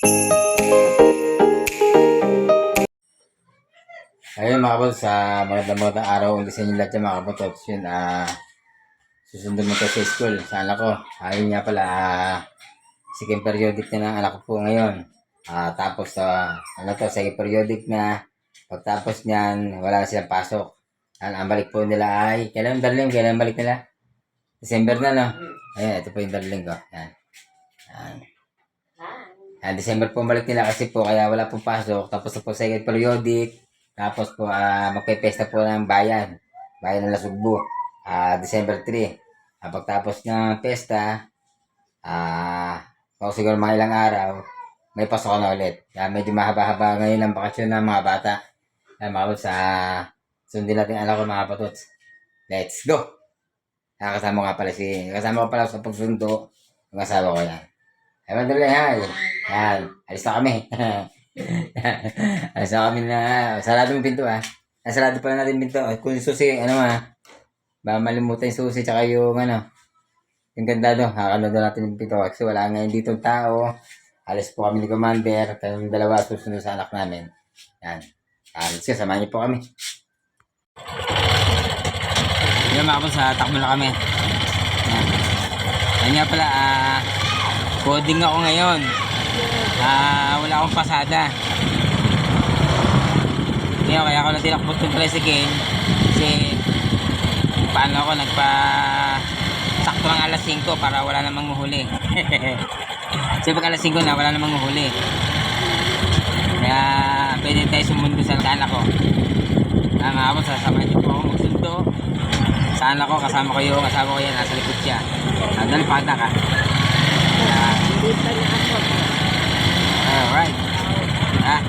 Ayun mga kapatid, sa magandang araw ulit sa inyo lahat yan mga kapatid. Yun, ah, susunod mo sa school sa anak ko. Ayun nga pala, ah, second periodic na ng anak ko po ngayon. Ah, tapos, ah, ano to, second periodic na. Pagtapos niyan, wala na silang pasok. Ang, ang balik po nila ay, kailan darling, kailan balik nila? December na, no? Ayan, ito po yung darling ko. Yan. Yan. Ah, December po ang balik nila kasi po kaya wala pong pasok. Tapos po second periodic. Tapos po ah magpe-pesta po ng bayan. Bayan ng Lasugbo. Ah December 3. Ah, pagtapos ng pesta, ah uh, siguro mga ilang araw, may pasok na ulit. Kaya medyo mahaba-haba ngayon ang bakasyon ng mga bata. Kaya mga sa sundin natin anak ko mga patuts. Let's go! Kasama ko nga pala si, kasama ko pala sa pagsundo, yung asawa ko yan. Ay, madali, hi. Yan, alis na kami. alis na kami na, sarado yung pinto ah. Nasarado pala natin pinto. Kung yung susi, ano ah, ba malimutan yung susi tsaka yung ano, yung ganda doon, hakano doon natin yung pinto. Kasi wala ngayon dito tao. Alis po kami ni Commander, kayong dalawa susunod sa anak namin. Yan. Alis ka, samahan niyo po kami. Yan mga sa takbo na kami. Yan. Yan nga pala, ah, coding ako ngayon. Ah, wala akong pasada. Ngayon, kaya ako na tinakbot yung tricycle. Kasi, paano ako nagpa... Sakto lang alas 5 para wala namang mahuli. Kasi pag alas 5 na, wala namang mahuli. Kaya, pwede tayo sumundo sa anak ko. Ah, mga kapatid, sasamahan niyo po ako magsundo. Sa anak ko, kasama ko yung asawa ko yan, nasa likod siya. Ah, dahil pata ka. Pa na ako. alright. Ah,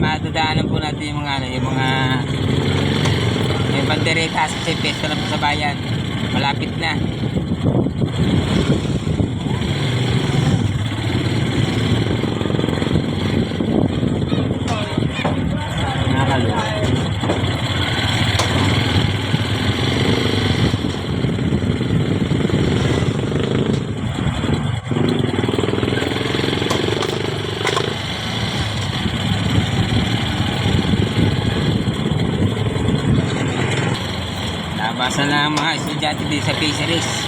madadaanan po natin yung mga ano, yung mga yung bandereta kasi pesta na po sa bayan. Malapit na. Estudyante dito sa fisheries.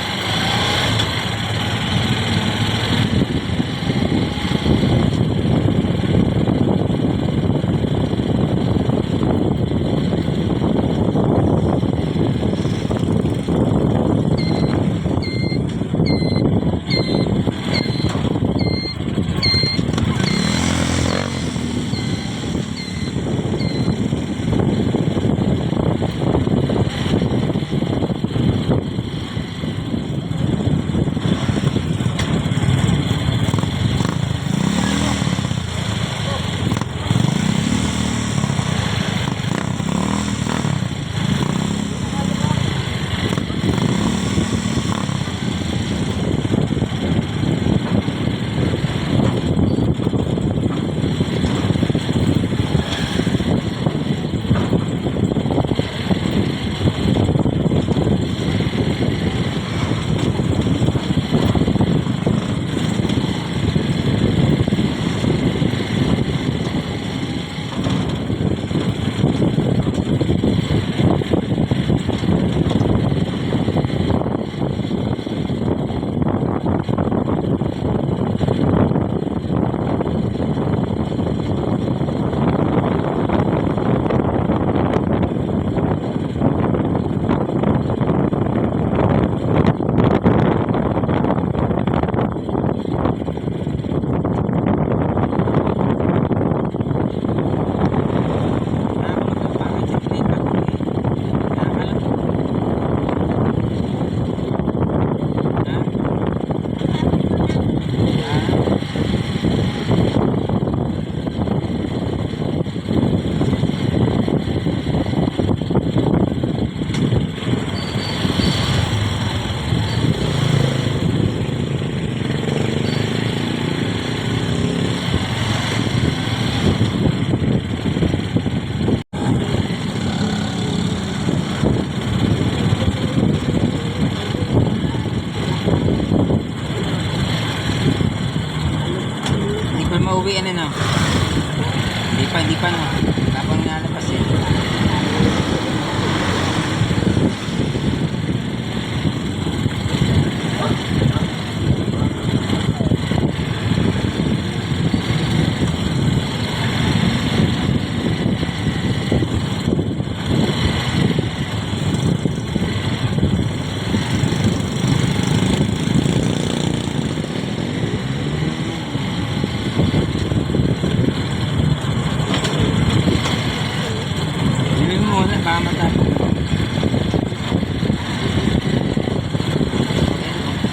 Pa, hindi pa no. Tapos nalabas eh. Bili mo muna, baka matapos.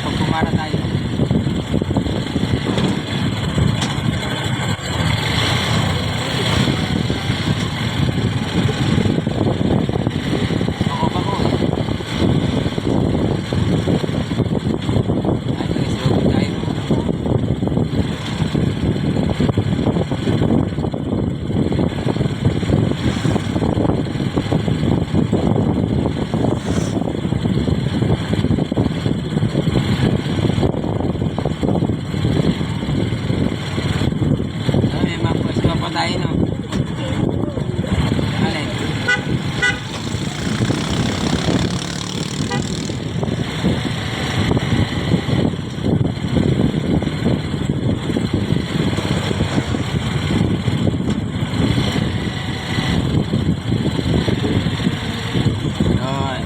Pag pumara tayo. Ako ba ko? Ay, nag-slow tayo. Ano, may mga pwesto pa tayo, no? Alin? Yun.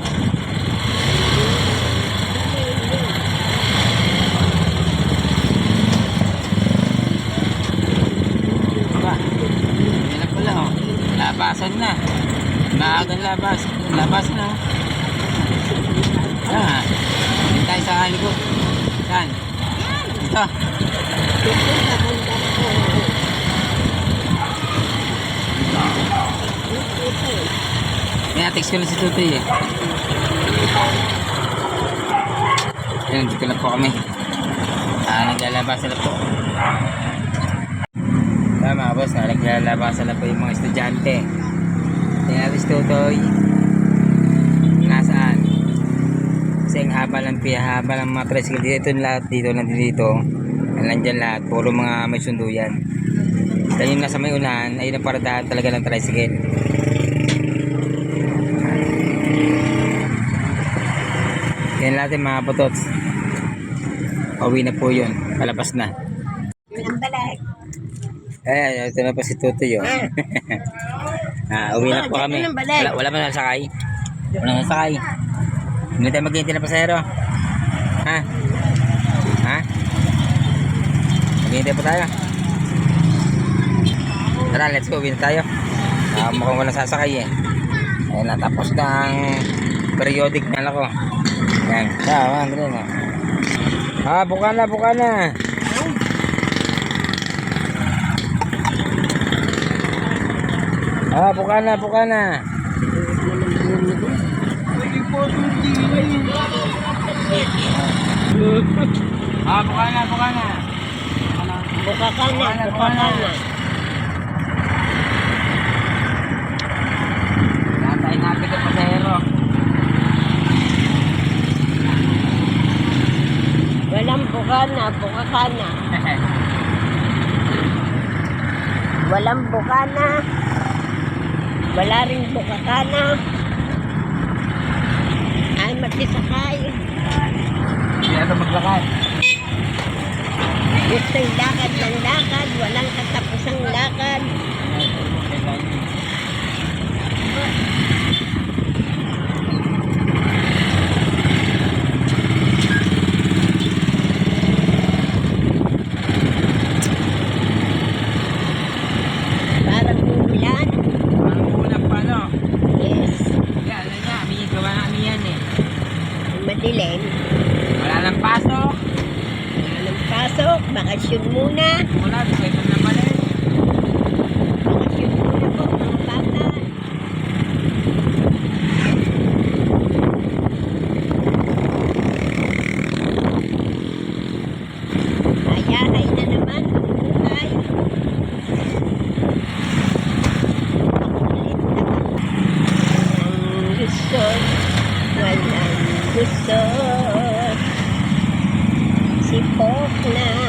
Aba, yan na pala oh. Labasan na. Maagang labas. Labas na. Ah, hindi tayo sa likod. Saan? Ito. Kaya text ko na si Tutoy eh. Ayun, dito na po kami. Ah, naglalabasan na po. Tama boss, na naglalabasan na po yung mga estudyante. Tingnan natin si Tutoy. Ang haba ng piya, haba ng mga tricycle dito. Ito lahat dito, nandito dito. Nandyan lahat, puro mga may sundo yan. Dahil yung nasa may unahan, ayun ang paradahan talaga ng tricycle. Yan natin mga botots. Pauwi na po yun. Palabas na. Ang balik. Eh, ito na pa si Tutoy yun. ah, uwi na po kami. Wala, wala man nasakay. Wala man nasakay. Hindi tayo maghihintay na pasahero. Ha? Ha? Maghihintay pa tayo. Tara, let's go. Uwi na tayo. Ah, mukhang walang sasakay eh. Ayun na, tapos na ang periodic na ako. Yan. Ah, ah, ganun na. Ah, buka na, buka na. Ah, buka na, buka na. Ah, buka na, buka na. Buka ka na, Buka ka na. Natay natin ang pasahero. Walang buka na, buka ka na. Walang buka na. Wala rin buka ka na. Ay, magkisakay. Na ito maglakad. Gustong lakad ng lakad, walang katapusang lakad. Parang umulan. Ang ulam pa, no? Yes, Yan, ano niya, may gawa namin yan eh. madilim. Wala nang pasok. Anong pasok? Bakasyon muna. Wala, bigay pa na pala. Bakasyon muna po, mga bata. Ayahay na naman ang buhay. Makulit naman. Walang gusto, walang gusto. Sipok na.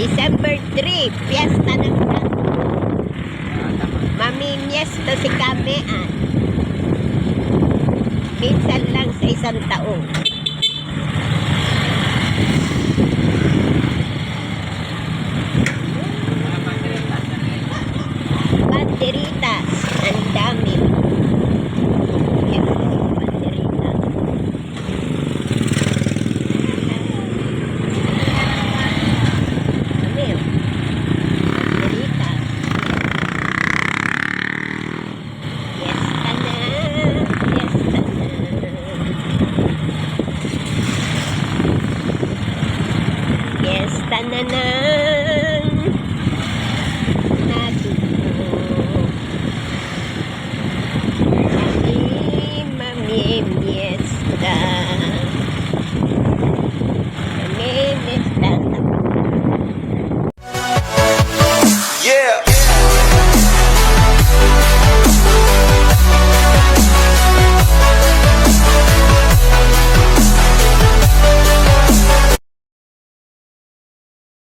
December 3, piyesta ng Santo. Mamimiyesta si Kamean. Minsan lang sa isang taong.